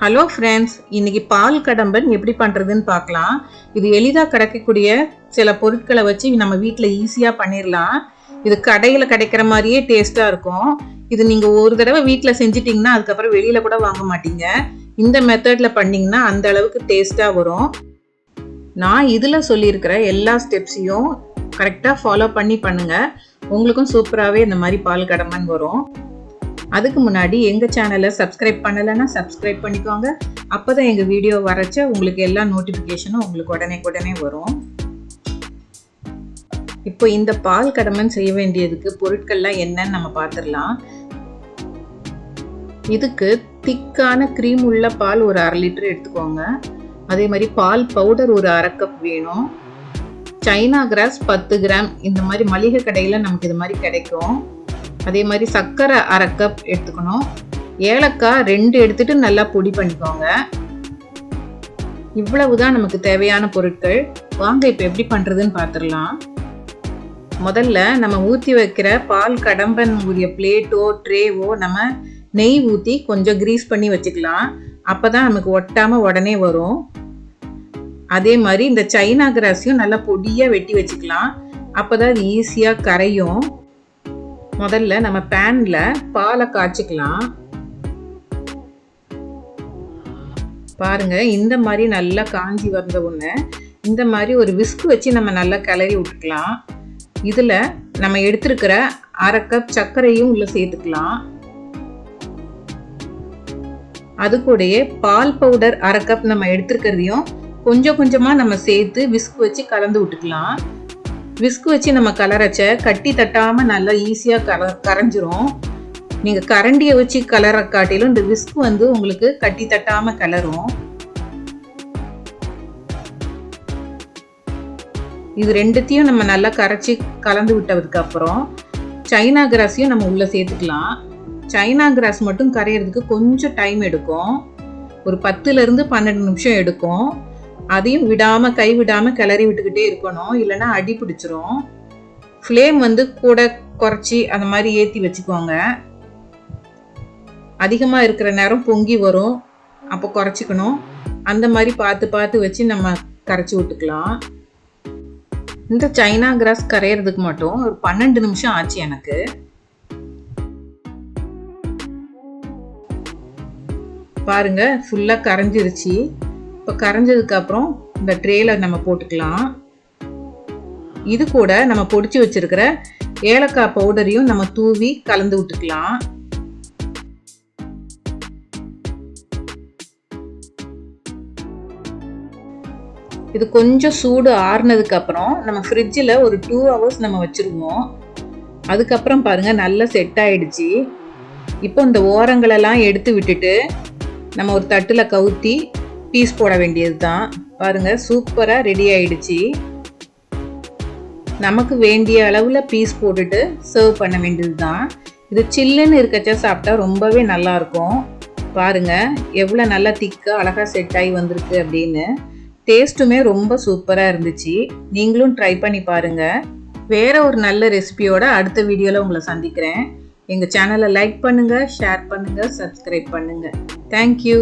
Hello friends இன்னைக்கு பால் கடம்பன் எப்படி பண்ணுறதுன்னு பார்க்கலாம். இது எளிதாக கிடைக்கக்கூடிய சில பொருட்களை வச்சு நம்ம வீட்டில் ஈஸியாக பண்ணிடலாம் இது கடையில் கிடைக்கிற மாதிரியே டேஸ்ட்டாக இருக்கும். இது நீங்கள் ஒரு தடவை வீட்டில் செஞ்சிட்டிங்கன்னா அதுக்கப்புறம் வெளியில் கூட வாங்க மாட்டீங்க. இந்த மெத்தடில் பண்ணிங்கன்னா அந்த அளவுக்கு டேஸ்ட்டாக வரும். நான் இதில் சொல்லியிருக்கிற எல்லா ஸ்டெப்ஸையும் கரெக்டாக ஃபாலோ பண்ணி பண்ணுங்கள் உங்களுக்கும் சூப்பராகவே இந்த மாதிரி பால் கடம்பன் வரும். அதுக்கு முன்னாடி எங்கள் சேனலை சப்ஸ்கிரைப் பண்ணலைன்னா சப்ஸ்கிரைப் பண்ணிக்கோங்க. அப்போ தான் எங்கள் வீடியோ வரைச்ச உங்களுக்கு எல்லா நோட்டிஃபிகேஷனும் உங்களுக்கு உடனே உடனே வரும். இப்போ இந்த பால் கடமன் செய்ய வேண்டியதுக்கு பொருட்கள்லாம் என்னன்னு நம்ம பார்த்துடலாம். இதுக்கு திக்கான க்ரீம் உள்ள பால் ஒரு அரை லிட்டர் எடுத்துக்கோங்க. அதே மாதிரி பால் பவுடர் ஒரு அரை கப் வேணும். சைனா கிராஸ் பத்து கிராம் இந்த மாதிரி மளிகை கடையில் நமக்கு இது மாதிரி கிடைக்கும். அதே மாதிரி சர்க்கரை அரை கப் எடுத்துக்கணும். ஏலக்காய் ரெண்டு எடுத்துட்டு நல்லா பொடி பண்ணிக்கோங்க. இவ்வளவுதான் நமக்கு தேவையான பொருட்கள். வாங்க இப்போ எப்படி பண்ணுறதுன்னு பார்த்துடலாம் முதல்ல நம்ம ஊற்றி வைக்கிற பால் கடம்பன் உரிய பிளேட்டோ ட்ரேவோ நம்ம நெய் ஊற்றி கொஞ்சம் க்ரீஸ் பண்ணி வச்சுக்கலாம். அப்போ தான் நமக்கு ஒட்டாமல் உடனே வரும். அதே மாதிரி இந்த சைனா கிராஸையும் நல்லா பொடியாக வெட்டி வச்சுக்கலாம். அப்போ தான் அது ஈஸியாக கரையும். முதல்ல நம்ம பேன்ல பாலை காய்ச்சிக்கலாம். பாருங்க இந்த மாதிரி நல்லா காஞ்சி வந்த உடனே இந்த மாதிரி ஒரு விஸ்கு வச்சு நம்ம நல்லா கிளறி விட்டுக்கலாம். இதில் நம்ம எடுத்துருக்கிற அரை கப் சர்க்கரையும் உள்ள சேர்த்துக்கலாம். அது கூடயே பால் பவுடர் அரை கப் நம்ம எடுத்துருக்கிறதையும் கொஞ்சம் கொஞ்சமாக நம்ம சேர்த்து விஸ்கு வச்சு கலந்து விட்டுக்கலாம். விஸ்கு வச்சு நம்ம கலரச்ச கட்டி தட்டாமல் நல்லா ஈஸியாக கல கரைஞ்சிரும். நீங்கள் கரண்டியை வச்சு கலரை காட்டிலும் இந்த விஸ்கு வந்து உங்களுக்கு கட்டி தட்டாமல் கலரும். இது ரெண்டுத்தையும் நம்ம நல்லா கரைச்சி கலந்து விட்டதுக்கப்புறம் சைனா கிராஸையும் நம்ம உள்ளே சேர்த்துக்கலாம். சைனா கிராஸ் மட்டும் கரையிறதுக்கு கொஞ்சம் டைம் எடுக்கும். ஒரு பத்துலேருந்து பன்னெண்டு நிமிஷம் எடுக்கும். அதையும் விடாமல் கை விடாமல் கிளறி விட்டுக்கிட்டே இருக்கணும். இல்லைன்னா அடி பிடிச்சிரும். ஃப்ளேம் வந்து கூட குறைச்சி அந்த மாதிரி ஏற்றி வச்சுக்கோங்க. அதிகமாக இருக்கிற நேரம் பொங்கி வரும். அப்போ குறைச்சிக்கணும். அந்த மாதிரி பார்த்து பார்த்து வச்சு நம்ம கரைச்சி விட்டுக்கலாம். இந்த சைனா கிராஸ் கரையிறதுக்கு மட்டும் ஒரு பன்னெண்டு நிமிஷம் ஆச்சு எனக்கு. பாருங்க ஃபுல்லாக கரைஞ்சிருச்சு. இப்போ கரைஞ்சதுக்கப்புறம் இந்த ட்ரேல நம்ம போட்டுக்கலாம். இது கூட நம்ம பொடிச்சு வச்சிருக்கிற ஏலக்காய் பவுடரையும் நம்ம தூவி கலந்து விட்டுக்கலாம். இது கொஞ்சம் சூடு ஆறுனதுக்கு அப்புறம் நம்ம ஃப்ரிட்ஜில் ஒரு டூ ஹவர்ஸ் நம்ம வச்சுருவோம். அதுக்கப்புறம் பாருங்கள் நல்லா செட் ஆயிடுச்சு. இப்போ இந்த ஓரங்களெல்லாம் எடுத்து விட்டுட்டு நம்ம ஒரு தட்டில் கவுத்தி பீஸ் போட வேண்டியது தான் பாருங்கள் சூப்பராக ரெடி ஆயிடுச்சு. நமக்கு வேண்டிய அளவில் பீஸ் போட்டுட்டு சர்வ் பண்ண வேண்டியது தான் இது சில்லுன்னு இருக்கச்சா சாப்பிட்டா ரொம்பவே நல்லாயிருக்கும். பாருங்கள் எவ்வளோ நல்லா திக்காக அழகாக செட் ஆகி வந்திருக்கு அப்படின்னு. டேஸ்ட்டுமே ரொம்ப சூப்பராக இருந்துச்சு. நீங்களும் ட்ரை பண்ணி பாருங்கள் வேறு ஒரு நல்ல ரெசிபியோட அடுத்த வீடியோவில் உங்களை சந்திக்கிறேன். எங்கள் சேனலை லைக் பண்ணுங்கள் ஷேர் பண்ணுங்கள் சப்ஸ்கிரைப் பண்ணுங்கள் தேங்க்யூ